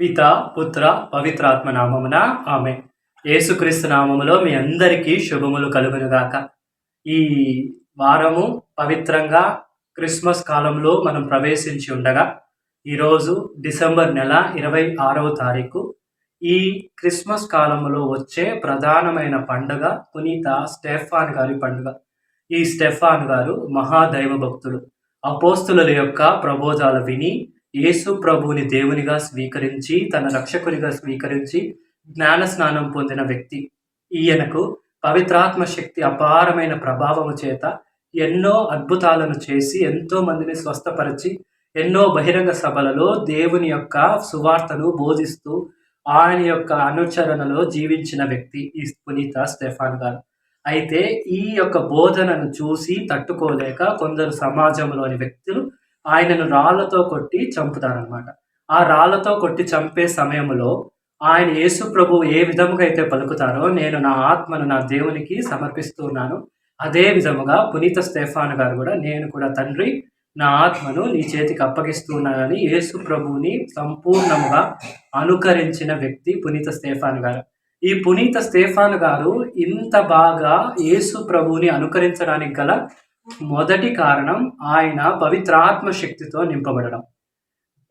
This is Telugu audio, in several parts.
పిత పుత్ర పవిత్రాత్మ నామమున ఆమె. యేసుక్రీస్తు నామములో మీ అందరికీ శుభములు కలుగునుగాక. ఈ వారము పవిత్రంగా క్రిస్మస్ కాలంలో మనం ప్రవేశించి ఉండగా ఈరోజు డిసెంబర్ నెల ఇరవై ఆరవ తారీఖు ఈ క్రిస్మస్ కాలంలో వచ్చే ప్రధానమైన పండుగ పునీత స్టెఫాన్ గారి పండుగ. ఈ స్టెఫాన్ గారు మహాదైవ భక్తుడు అపోస్తుల యొక్క ప్రబోధాలు విని యేసు ప్రభువుని దేవునిగా స్వీకరించి తన రక్షకునిగా స్వీకరించి జ్ఞాన స్నానం పొందిన వ్యక్తి. ఈయనకు పవిత్రాత్మ శక్తి అపారమైన ప్రభావము చేత ఎన్నో అద్భుతాలను చేసి ఎంతో మందిని స్వస్థపరిచి ఎన్నో బహిరంగ సభలలో దేవుని యొక్క సువార్తను బోధిస్తూ ఆయన యొక్క అనుచరణలో జీవించిన వ్యక్తి ఈ పునీత స్టెఫాన్ గారు. అయితే ఈ యొక్క బోధనను చూసి తట్టుకోలేక కొందరు సమాజంలోని వ్యక్తులు ఆయనను రాళ్ళతో కొట్టి చంపుతారనమాట ఆ రాళ్ళతో కొట్టి చంపే సమయంలో ఆయన యేసు ప్రభు ఏ విధముగా అయితే పలుకుతారో నేను నా ఆత్మను నా దేవునికి సమర్పిస్తున్నాను అదే విధముగా పునీత స్టెఫాన్ గారు కూడా నేను కూడా తండ్రి నా ఆత్మను నీ చేతికి అప్పగిస్తున్నానని యేసు ప్రభువుని సంపూర్ణముగా అనుకరించిన వ్యక్తి పునీత స్టేఫాన్ గారు. ఈ పునీత స్టేఫాన్ గారు ఇంత బాగా యేసు ప్రభువుని అనుకరించడానికి గల మొదటి కారణం ఆయన పవిత్రాత్మ శక్తితో నింపబడడం.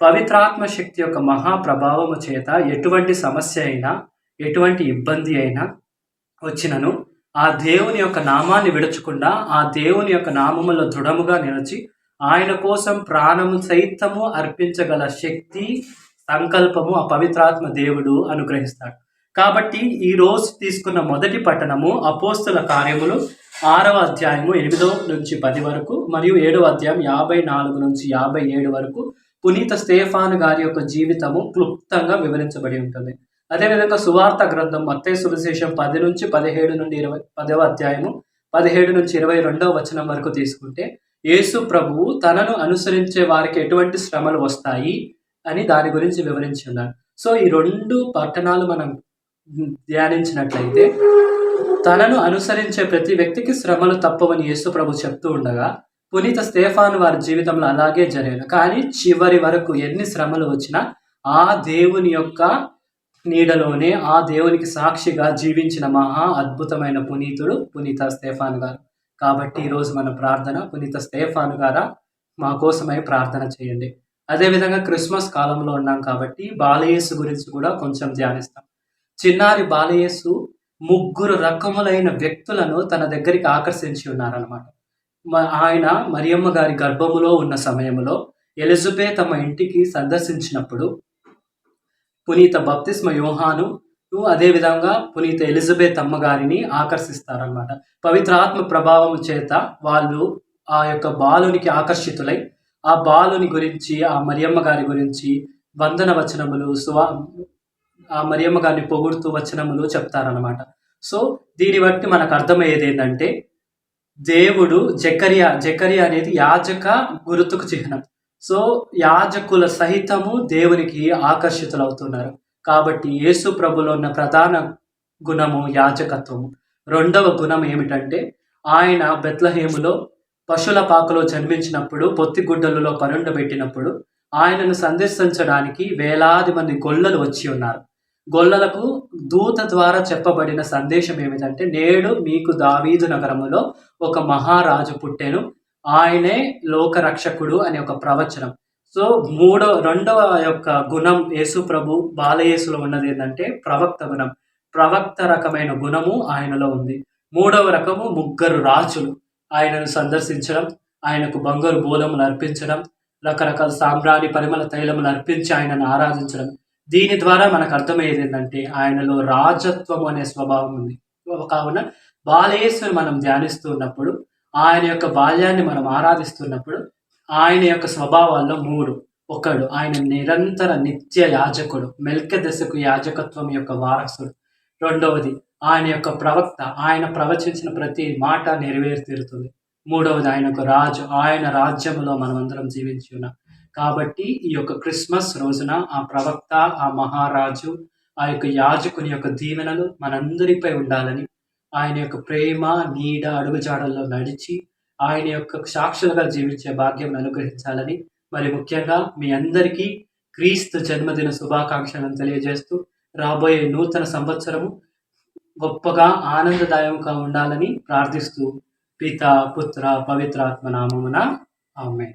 పవిత్రాత్మ శక్తి యొక్క మహాప్రభావము చేత ఎటువంటి సమస్య అయినా ఎటువంటి ఇబ్బంది అయినా వచ్చినను ఆ దేవుని యొక్క నామాన్ని విడచకుండా ఆ దేవుని యొక్క నామములో దృఢముగా నిలిచి ఆయన కోసం ప్రాణము సైతము అర్పించగల శక్తి సంకల్పము ఆ పవిత్రాత్మ దేవుడు అనుగ్రహిస్తాడు. కాబట్టి ఈ రోజు తీసుకున్న మొదటి పట్టణము అపోస్తుల కార్యములు ఆరవ అధ్యాయము ఎనిమిదో నుంచి పది వరకు మరియు ఏడవ అధ్యాయం యాభై నాలుగు నుంచి యాభై ఏడు వరకు పునీత స్టేఫాన్ గారి యొక్క జీవితము క్లుప్తంగా వివరించబడి ఉంటుంది. అదేవిధంగా సువార్త గ్రంథం మత్తే సువిశేషం పది నుంచి పదిహేడు నుండి ఇరవై పదవ అధ్యాయము పదిహేడు నుంచి ఇరవై రెండవ వచనం వరకు తీసుకుంటే యేసు ప్రభువు తనను అనుసరించే వారికి ఎటువంటి శ్రమలు వస్తాయి? అని దాని గురించి వివరించి ఉన్నారు సో ఈ రెండు పట్టణాలు మనం ధ్యానించినట్లయితే తనను అనుసరించే ప్రతి వ్యక్తికి శ్రమలు తప్పవని యేసు ప్రభు చెప్తూ ఉండగా పునీత స్టేఫాన్ వారి జీవితంలో అలాగే జరిగింది కానీ చివరి వరకు ఎన్ని శ్రమలు వచ్చినా ఆ దేవుని యొక్క నీడలోనే ఆ దేవునికి సాక్షిగా జీవించిన మహా అద్భుతమైన పునీతుడు పునీత స్టేఫాన్ గారు. కాబట్టి ఈరోజు మన ప్రార్థన పునీత స్టేఫాన్ గారా మా కోసమై ప్రార్థన చేయండి. అదేవిధంగా క్రిస్మస్ కాలంలో ఉన్నాం కాబట్టి బాలయేసు గురించి కూడా కొంచెం ధ్యానిస్తాం. చిన్నారి బాలయేసు ముగ్గురు రకములైన వ్యక్తులను తన దగ్గరికి ఆకర్షించి ఉన్నారనమాట ఆయన మరియమ్మ గారి గర్భములో ఉన్న సమయంలో ఎలిజబే తమ ఇంటికి సందర్శించినప్పుడు పునీత బప్తిస్మ యోహాను. అదేవిధంగా పునీత ఎలిజబెత్ అమ్మగారిని ఆకర్షిస్తారనమాట పవిత్రాత్మ ప్రభావం చేత వాళ్ళు ఆ యొక్క బాలునికి ఆకర్షితులై ఆ బాలుని గురించి ఆ మరియమ్మ గారి గురించి వందన వచనములు సువా ఆ మరియమ్మ గారిని పొగుడుతూ వచనములు చెప్తారనమాట సో దీన్ని బట్టి మనకు అర్థమయ్యేది ఏంటంటే దేవుడు జకరియా జకరియా అనేది యాజక గుర్తుకు చిహ్నం. సో యాజకుల సహితము దేవునికి ఆకర్షితులవుతున్నారు. కాబట్టి యేసు ప్రభులో ఉన్న ప్రధాన గుణము యాజకత్వము. రెండవ గుణం ఏమిటంటే ఆయన బెత్లహేములో పశుల పాకలో జన్మించినప్పుడు పొత్తిగుడ్డలలో పరుండబెట్టినప్పుడు ఆయనను సందర్శించడానికి వేలాది మంది గొల్లలు వచ్చి ఉన్నారు. గొల్లలకు దూత ద్వారా చెప్పబడిన సందేశం ఏమిటంటే నేడు మీకు దావీదు నగరములో ఒక మహారాజు పుట్టెను ఆయనే లోకరక్షకుడు అనే ఒక ప్రవచనం. సో మూడవ రెండవ యొక్క గుణం యేసు ప్రభు బాలయేసులో ఉన్నది ఏంటంటే ప్రవక్త గుణం. ప్రవక్త రకమైన గుణము ఆయనలో ఉంది. మూడవ రకము ముగ్గురు రాజులు. ఆయనను సందర్శించడం ఆయనకు బంగారు బోధములు అర్పించడం రకరకాల సామ్రాణి పరిమళ తైలములు అర్పించి ఆయనను ఆరాధించడం. దీని ద్వారా మనకు అర్థమయ్యేది ఏంటంటే ఆయనలో రాజత్వం అనే స్వభావం ఉంది. కావున బాలయేశ్వరు మనం ధ్యానిస్తున్నప్పుడు ఆయన యొక్క బాల్యాన్ని మనం ఆరాధిస్తున్నప్పుడు ఆయన యొక్క స్వభావాల్లో మూడు. ఒకడు ఆయన నిరంతర నిత్య యాజకుడు మెల్క దశకు యాజకత్వం యొక్క వారసుడు. రెండవది ఆయన యొక్క ప్రవక్త ఆయన ప్రవచించిన ప్రతి మాట నెరవేరుతీరుతుంది. మూడవది ఆయన యొక్క రాజు ఆయన రాజ్యంలో మనమందరం జీవించి ఉన్నాం. కాబట్టి ఈ యొక్క క్రిస్మస్ రోజున ఆ ప్రవక్త ఆ మహారాజు ఆ యొక్క యాజకుని యొక్క దీవెనలు మనందరిపై ఉండాలని ఆయన యొక్క ప్రేమ నీడ అడుగుజాడల్లో నడిచి ఆయన యొక్క సాక్షులుగా జీవించే భాగ్యం అనుగ్రహించాలని మరి ముఖ్యంగా మీ అందరికీ క్రీస్తు జన్మదిన శుభాకాంక్షలను తెలియజేస్తూ రాబోయే నూతన సంవత్సరము గొప్పగా ఆనందదాయకంగా ఉండాలని ప్రార్థిస్తూ పిత పుత్ర పవిత్రాత్మ నామమున ఆమె